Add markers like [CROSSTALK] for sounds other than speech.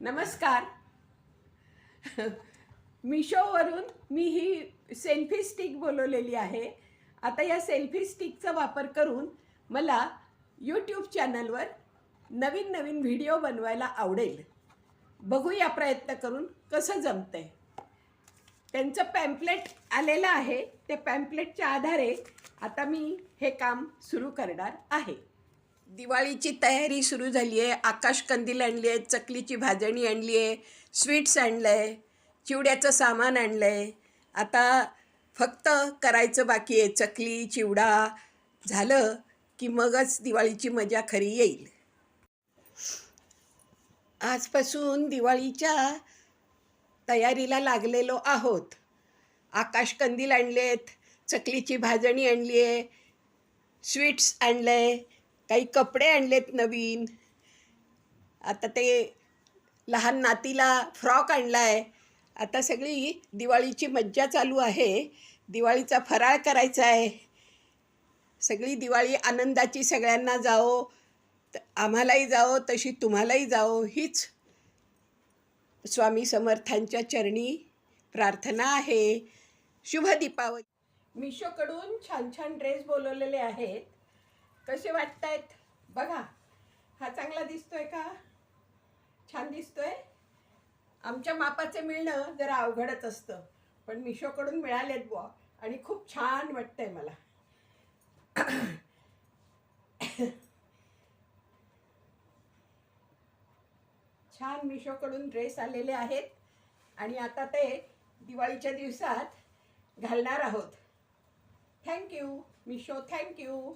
नमस्कार. मिशोवरून [LAUGHS] मी ही selfie stick बोलवलेली आहे. आता या सेल्फी स्टिकचा वापर करून मला यूट्यूब चॅनलवर नवीन नवीन व्हिडिओ बनवायला आवडेल. बघूया प्रयत्न करून कसं जमतंय. त्यांचं पॅम्पलेट आलेलं आहे. ते पॅम्पलेटच्या आधारे आता मी हे काम सुरू करणार आहे. दिवाळीची तयारी सुरू झाली आहे आकाश कंदील आणली आहे चकलीची भाजणी आणली आहे स्वीट्स आणलं आहे चिवड्याचं सामान आणलं आहे आता फक्त करायचं बाकी आहे. चकली चिवडा झालं की मगच दिवाळीची मजा खरी येईल. आजपासून दिवाळीच्या तयारीला लागलेलो आहोत. आकाश कंदील आणलेत चकलीची भाजणी आणली आहे स्वीट्स आणलं आहे काही कपडे आणलेत नवीन. आता ते लहान नातीला फ्रॉक आणला आहे आता सगळी दिवाळीची मज्जा चालू आहे. दिवाळीचा फराळ करायचा आहे सगळी दिवाळी आनंदाची सगळ्यांना जाओ आम्हालाही जाओ तशी तुम्हालाही जाओ हीच स्वामी समर्थांच्या चरणी प्रार्थना आहे. शुभ दीपावली. मिशोकडून छान छान ड्रेस बोलवलेले आहेत. कसे वाटत आहेत बघा हा चांगला दिसतोय का? छान दिसतोय. आमच्या मापाचे मिळणं जरा अवघडच असतं पण मिशोकडून मिळालेत बुवा आणि खूप छान वाटतंय मला. छान मिशोकडून ड्रेस आलेले आहेत आणि आता ते दिवाळीच्या दिवसात घालणार आहोत. Thank you Meesho thank you.